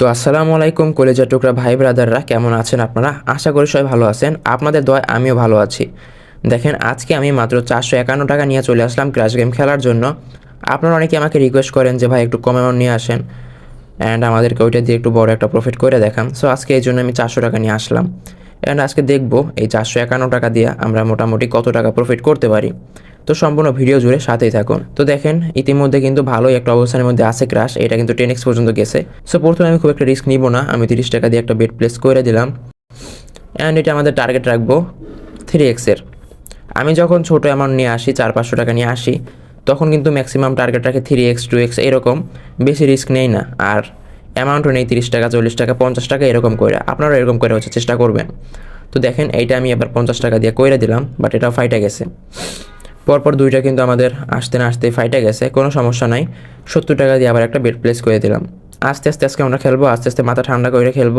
তো আসসালামু আলাইকুম কলেজা টুকরা ভাই ব্রাদাররা, কেমন আছেন আপনারা? আশা করি সবাই ভালো আছেন। আপনাদের দয় আমিও ভালো আছি। দেখেন, আজকে আমি মাত্র চারশো একান্ন টাকা নিয়ে চলে আসলাম ক্রাশ গেম খেলার জন্য। আপনারা অনেকে আমাকে রিকোয়েস্ট করেন যে, ভাই, একটু কম অ্যামাউন্ট নিয়ে আসেন অ্যান্ড আমাদেরকে ওইটা দিয়ে একটু বড় একটা প্রফিট করে দেখান। সো আজকে এই জন্য আমি চারশো টাকা নিয়ে আসলাম। অ্যান্ড আজকে দেখব এই চারশো একান্ন টাকা দিয়ে আমরা মোটামুটি কত টাকা প্রফিট করতে পারি। তো সম্পূর্ণ ভিডিও জুড়ে সাথেই থাকুন। তো দেখেন, ইতিমধ্যে কিন্তু ভালোই একটা অবস্থানের মধ্যে আছে ক্রাশ এটা কিন্তু টেন এক্স পর্যন্ত গেছে। সো প্রথমে আমি খুব একটা রিস্ক নিব না, আমি তিরিশ টাকা দিয়ে একটা বেড প্লেস করে দিলাম। অ্যান্ড এটা আমাদের টার্গেট রাখব থ্রি এক্সের আমি যখন ছোটো অ্যামাউন্ট নিয়ে আসি, চার পাঁচশো টাকা নিয়ে আসি, তখন কিন্তু ম্যাক্সিমাম টার্গেট রাখে থ্রি এক্স টু এক্স এরকম। বেশি রিস্ক নেই না। আর অ্যামাউন্টও নেই তিরিশ টাকা, চল্লিশ টাকা, পঞ্চাশ টাকা, এরকম করে আপনারা এরকম করে হচ্ছে, চেষ্টা করবেন। তো দেখেন, এইটা আমি এবার পঞ্চাশ টাকা দিয়ে কইরে দিলাম বাট এটাও ফাইটে গেছে। পরপর দুইটা কিন্তু আমাদের আসতে না আসতে ফাইটে গেছে, কোনো সমস্যা নাই। সত্তর টাকা দিয়ে আবার একটা বেড প্লেস করে দিলাম। আস্তে আস্তে আজকে আমরা খেলব, আস্তে আস্তে মাথা ঠান্ডা করে খেলব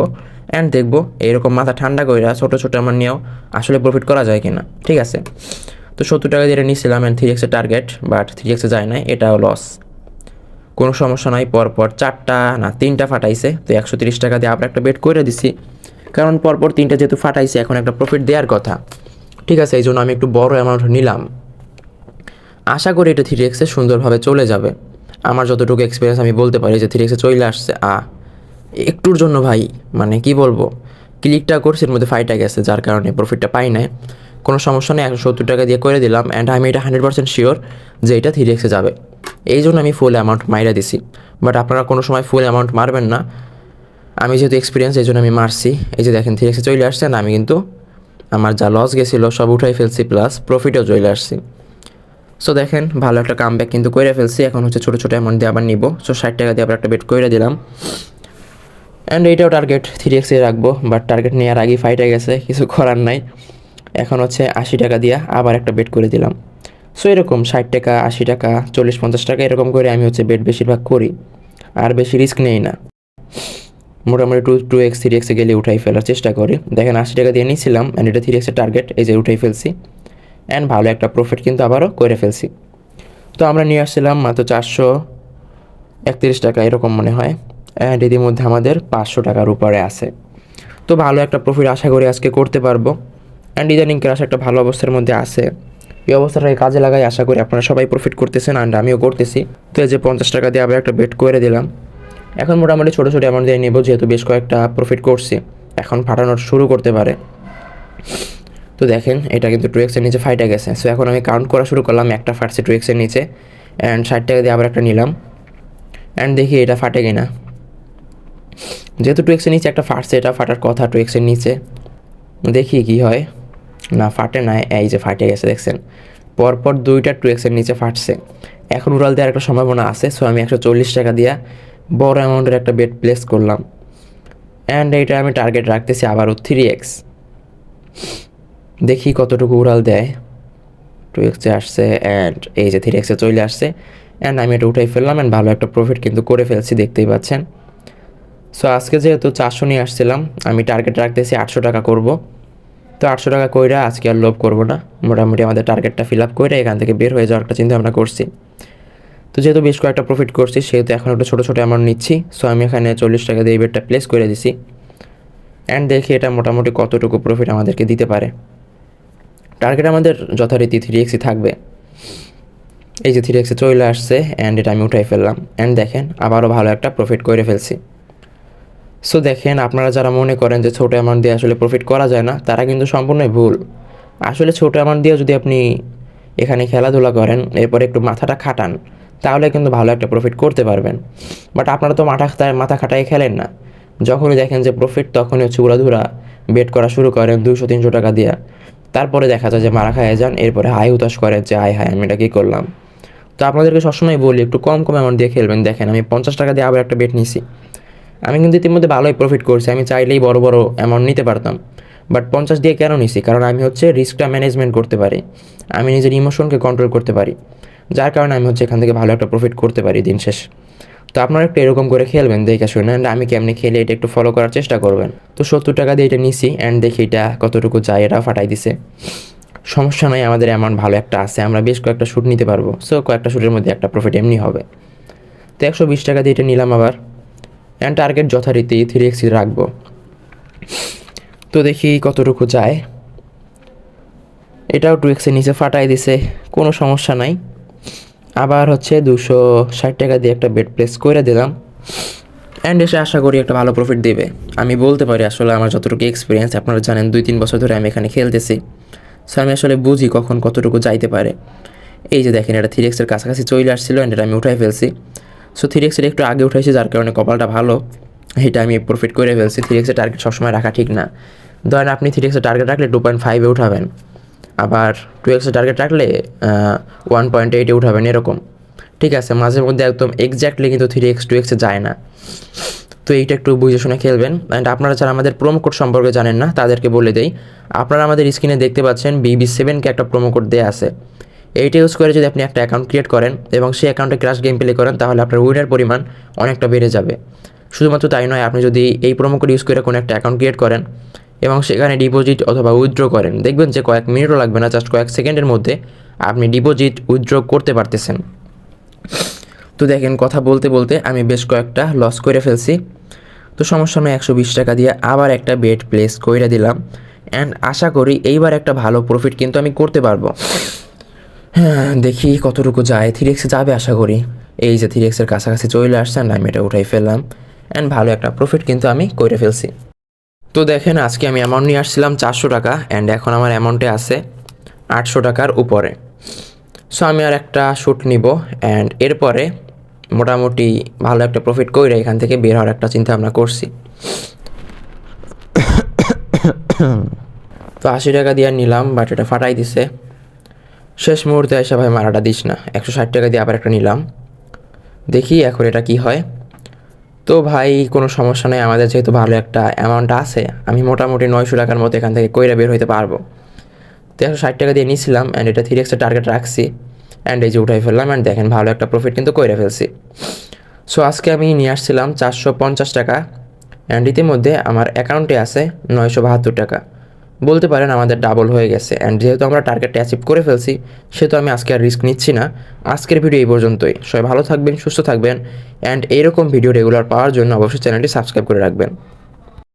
অ্যান্ড দেখব এইরকম মাথা ঠান্ডা করে ছোটো ছোটো আমার নিয়েও আসলে প্রফিট করা যায় কিনা। ঠিক আছে? তো সত্তর টাকা দিয়ে নিয়েছিলাম অ্যান্ড থ্রি এক্সের টার্গেট বাট থ্রি এক্সে যায় না এটাও লস কোনো সমস্যা নাই, পরপর চারটা না তিনটা ফাটাইছে, তো একশো তিরিশ টাকা দিয়ে আবার একটা বেড করে দিছি। কারণ পরপর তিনটা যেহেতু ফাটাইছে, এখন একটা প্রফিট দেওয়ার কথা। ঠিক আছে এই জন্য আমি একটু বড় অ্যামাউন্ট নিলাম। আশা করি এটা থ্রি এক্সে সুন্দরভাবে চলে যাবে। আমার যতটুকু এক্সপিরিয়েন্স আমি বলতে পারি যে থ্রি এক্সে চলে আসছে। আ, একটুর জন্য ভাই মানে কি বলব? ক্লিকটা করছি, এর মধ্যে ফাইটা গেছে, যার কারণে প্রফিটটা পাই নাই। কোনো সমস্যা নেই, একশো সত্তর টাকা দিয়ে করে দিলাম অ্যান্ড আমি এটা হান্ড্রেড পার্সেন্ট শিওর যে এটা থ্রি এক্সে যাবে। এই জন্য আমি ফুল অ্যামাউন্ট মাইরা দিছি। বাট আপনারা কোনো সময় ফুল অ্যামাউন্ট মারবেন না। আমি যেহেতু এক্সপিরিয়েন্স এই জন্য আমি মারছি। এই যে দেখেন থ্রি এক্সে চলে আসছে না আমি কিন্তু আমার যা লস গেছিল, সব উঠাই ফেলছি প্লাস প্রফিটও চলে আসছি। সো দেখেন, ভালো একটা কাম ব্যাক কিন্তু করে ফেলছি। এখন হচ্ছে ছোটো ছোটো অ্যামাউন্ট দিয়ে আবার নিব। সো ষাট টাকা দিয়ে আবার একটা বেট করে দিলাম। অ্যান্ড এইটাও টার্গেট থ্রি এক্সে রাখব বাট টার্গেট নেওয়ার আগেই ফাইটে গেছে, কিছু করার নাই। এখন হচ্ছে আশি টাকা দিয়ে আবার একটা বেট করে দিলাম। সো এরকম ষাট টাকা, আশি টাকা, চল্লিশ, পঞ্চাশ টাকা এরকম করে আমি হচ্ছে বেট বেশিরভাগ করি। আর বেশি রিস্ক নেই না। মোটামুটি টু টু এক্স থ্রি এক্সে গেলে উঠাই ফেলার চেষ্টা করি। দেখেন আশি টাকা দিয়ে নিয়েছিলাম অ্যান্ড এটা থ্রি এক্সের টার্গেট এই যে উঠাই ফেলছি। অ্যান্ড ভালো একটা প্রফিট কিন্তু আবারও করে ফেলছি। তো আমরা নিয়ে আসছিলাম মাত্র চারশো একত্রিশ টাকা, এরকম মনে হয়। অ্যান্ড এদের মধ্যে আমাদের পাঁচশো টাকার উপরে আছে। তো ভালো একটা প্রফিট আশা করি আজকে করতে পারব। অ্যান্ড ইদানিং ক্রাশ একটা ভালো অবস্থার মধ্যে আছে। এই অবস্থাটাকে কাজে লাগাই আশা করি আপনারা সবাই প্রফিট করতেছেন অ্যান্ড আমিও করতেছি। তো এই যে পঞ্চাশ টাকা দিয়ে আবার একটা বেট করে দিলাম। এখন মোটামুটি ছোটো ছোটো অ্যামাউন্ট দিয়ে নেব, যেহেতু বেশ কয়েকটা প্রফিট করছি। এখন ফাটানোর শুরু করতে পারে। তো দেখেন, এটা কিন্তু টু এক্সের নিচে ফাইটে গেছে। সো এখন আমি কাউন্ট করা শুরু করলাম, একটা ফাটছে টু এক্সের নিচে অ্যান্ড ষাট টাকা দিয়ে আবার একটা নিলাম। অ্যান্ড দেখি এটা ফাটে কিনা। যেহেতু টু এক্সের নিচে একটা ফাটছে, এটা ফাটার কথা টু এক্সের নিচে। দেখি কি হয়। না, ফাটে না, এই যে ফাটে গেছে, দেখছেন? পরপর দুইটা টু এক্সের নিচে ফাটছে। এখন উড়াল দেওয়ার একটা সম্ভাবনা আছে সো আমি একশো চল্লিশ টাকা দিয়ে বড় অ্যামাউন্টের একটা বেড প্লেস করলাম। অ্যান্ড এইটা আমি টার্গেট রাখতেছি আবারও থ্রি এক্স দেখি কতটুকু উড়াল দেয়। টু এক্সে আসছে অ্যান্ড এই যে থ্রি এক্সে চলে আসছে অ্যান্ড আমি এটা উঠাই ফেললাম অ্যান্ড ভালো একটা প্রফিট কিন্তু করে ফেলছি, দেখতেই পাচ্ছেন। সো আজকে যেহেতু চারশো নিয়ে আসছিলাম, আমি টার্গেট রাখতেছি আটশো টাকা করব। তো আটশো টাকা কইরা আজকে আর লোভ করব না। মোটামুটি আমাদের টার্গেটটা ফিল আপ করে এখান থেকে বের হয়ে যাওয়ার একটা চিন্তা ভাবনা করছি। তো যেহেতু বেশ কয়েকটা প্রফিট করছি, সেহেতু এখন একটা ছোটো ছোটো অ্যামাউন্ট নিচ্ছি। সো আমি এখানে চল্লিশ টাকা দিয়ে বেডটা প্লেস করে দিছি। অ্যান্ড দেখি এটা মোটামুটি কতটুকু প্রফিট আমাদেরকে দিতে পারে। টার্গেট আমাদের যথারীতি থ্রি এক্সই থাকবে। এই যে থ্রি এক্সে চলে আসছে অ্যান্ড এটা আমি উঠাই ফেললাম। অ্যান্ড দেখেন, আবারও ভালো একটা প্রফিট করে ফেলছি। সো দেখেন, আপনারা যারা মনে করেন যে ছোটো অ্যামাউন্ট দিয়ে আসলে প্রফিট করা যায় না, তারা কিন্তু সম্পূর্ণই ভুল। আসলে ছোটো অ্যামাউন্ট দিয়ে যদি আপনি এখানে খেলাধুলা করেন, এরপরে একটু মাথাটা খাটান, তাহলে কিন্তু ভালো একটা প্রফিট করতে পারবেন। বাট আপনারা তো মাথা মাথা খাটায় খেলেন না। যখনই দেখেন যে প্রফিট তখনই হচ্ছে বেট করা শুরু করেন দুশো তিনশো টাকা দিয়ে। তারপরে দেখা যায় যে মারা খায় যান, এরপরে হাই উতাস করেন যে আয় হায় আমি এটা কী করলাম? তো আপনাদেরকে সবসময় বলি, একটু কম কম অ্যামাউন্ট দিয়ে খেলবেন। দেখেন, আমি পঞ্চাশ টাকা দিয়ে আবার একটা বেট নিছি। আমি কিন্তু ইতিমধ্যে ভালোই প্রফিট করছি, আমি চাইলেই বড় বড় অ্যামাউন্ট নিতে পারতাম। বাট পঞ্চাশ দিয়ে কেন নিছি? কারণ আমি হচ্ছে রিস্কটা ম্যানেজমেন্ট করতে পারি। আমি নিজের ইমোশনকে কন্ট্রোল করতে পারি। যার কারণে আমি হচ্ছে এখান থেকে ভালো একটা প্রফিট করতে পারি দিন শেষ। তো আপনারা একটু এরকম করে খেলবেন, দেখে শুনে অ্যান্ড আমি কেমনি খেলে এটা একটু ফলো করার চেষ্টা করবেন। তো সত্তর টাকা দিয়ে এটা নিছি অ্যান্ড দেখি এটা কতটুকু যায় এটা ফাটাই দিছে। সমস্যা নয় আমাদের অ্যামাউন্ট ভালো একটা আছে, আমরা বেশ কয়েকটা শ্যুট নিতে পারব। সো কয়েকটা শ্যুটের মধ্যে একটা প্রফিট এমনি হবে। তো একশো বিশ টাকা দিয়ে এটা নিলাম আবার। অ্যান্ড টার্গেট যথারীতি থ্রি এক্সি রাখব। তো দেখি কতটুকু যায়। এটাও টু এক্সের নিচে ফাটাই দিছে, কোনো সমস্যা নাই। আবার হচ্ছে দুশো ষাট টাকা দিয়ে একটা বেড প্লেস করে দিলাম। অ্যান্ড এসে আশা করি একটা ভালো প্রফিট দেবে। আমি বলতে পারি আসলে আমার যতটুকু এক্সপিরিয়েন্স আপনারা জানেন দুই তিন বছর ধরে আমি এখানে খেলতেছি। সো আমি আসলে বুঝি কখন কতটুকু যাইতে পারে। এই যে দেখেন, এটা থ্রি এক্সের কাছাকাছি চলে আসছিল অ্যান্ড এটা আমি উঠাই ফেলছি। সো থ্রি এক্সের একটু আগে উঠাইছি, যার কারণে কপালটা ভালো। এটা আমি প্রফিট করে ফেলছি। থ্রি এক্সের টার্গেট সবসময় রাখা ঠিক না। ধরেন আপনি থ্রি এক্সের টার্গেট রাখলে টু পয়েন্ট ফাইভে উঠাবেন। আবার টু এক্সের টার্গেট রাখলে ওয়ান পয়েন্ট এইটে উঠাবেন এরকম। ঠিক আছে, মাঝে মধ্যে একদম এক্স্যাক্টলি কিন্তু থ্রি এক্স টু এক্সে যায় না। তো এইটা একটু বুঝে শুনে খেলবেন। অ্যান্ড আপনারা যারা আমাদের প্রোমো কোড সম্পর্কে জানেন না, তাদেরকে বলে দেই, আপনারা আমাদের স্ক্রিনে দেখতে পাচ্ছেন বিবি সেভেনকে একটা প্রোমো কোড দেওয়া আছে। এইটা ইউজ করে যদি আপনি একটা অ্যাকাউন্ট ক্রিয়েট করেন এবং সেই অ্যাকাউন্টে ক্রাশ গেম প্লে করেন, তাহলে আপনার উইনার পরিমাণ অনেকটা বেড়ে যাবে। শুধুমাত্র তাই নয়, আপনি যদি এই প্রোমো কোড ইউজ করে কোনো একটা অ্যাকাউন্ট ক্রিয়েট করেন এবং সেখানে ডিপোজিট অথবা উইথড্র করেন। দেখবেন যে কয়েক মিনিটও লাগবে না জাস্ট কয়েক সেকেন্ডের মধ্যে আপনি ডিপোজিট উইথড্র করতে পারতেছেন। তো দেখেন, কথা বলতে বলতে আমি বেশ কয়েকটা লস করে ফেলছি। তো সমস্যা নয় একশো বিশ টাকা দিয়ে আবার একটা বেড প্লেস করে দিলাম। অ্যান্ড আশা করি এইবার একটা ভালো প্রফিট কিন্তু আমি করতে পারব। হ্যাঁ দেখি কতটুকু যায়। থ্রি যাবে আশা করি। এই যে থ্রি এক্সের কাছাকাছি চলে আসছে, আমি এটা উঠাই ফেললাম। অ্যান্ড ভালো একটা প্রফিট কিন্তু আমি করে ফেলছি। তো দেখেন, আজকে আমি অ্যামাউন্ট নিয়ে আসছিলাম চারশো টাকা অ্যান্ড এখন আমার অ্যামাউন্টে আছে আটশো টাকার উপরে। সো আমি আর একটা শ্যুট নিব অ্যান্ড এরপরে মোটামুটি ভালো একটা প্রফিট করে এখান থেকে বের হওয়ার একটা চিন্তা ভাবনা করছি। তো আশি টাকা দিয়ে নিলাম বাট এটা ফাটাই দিছে। শেষ মুহূর্তে এসে ভাই মারাটা দিস না। একশো ষাট টাকা দিয়ে আবার একটা নিলাম। দেখি এখন এটা কি হয়। তো ভাই, কোনো সমস্যা নেই। আমাদের যেহেতু ভালো একটা অ্যামাউন্ট আছে, আমি মোটামুটি নয়শো টাকার মতো এখান থেকে কইরা বের হইতে পারব। তো একশো ষাট টাকা দিয়ে নিয়েছিলাম অ্যান্ড এটা থ্রি এক্সের টার্গেট রাখছি অ্যান্ড এই যে উঠাই ফেললাম অ্যান্ড দেখেন ভালো একটা প্রফিট কিন্তু কইরা ফেলছি। সো আজকে আমি নিয়ে আসছিলাম চারশো পঞ্চাশ টাকা অ্যান্ড ইতিমধ্যে আমার অ্যাকাউন্টে আছে নয়শো বাহাত্তর টাকা। বলতে পারেন আমাদের ডাবল হয়ে গেছে। অ্যান্ড যেহেতু আমরা টার্গেটটা অ্যাচিভ করে ফেলছি, সেহেতু আমি আজকে আর রিস্ক নিচ্ছি না। আজকের ভিডিও এই পর্যন্তই। সবাই ভালো থাকবেন, সুস্থ থাকবেন। অ্যান্ড এইরকম ভিডিও রেগুলার পাওয়ার জন্য অবশ্যই চ্যানেলটি সাবস্ক্রাইব করে রাখবেন।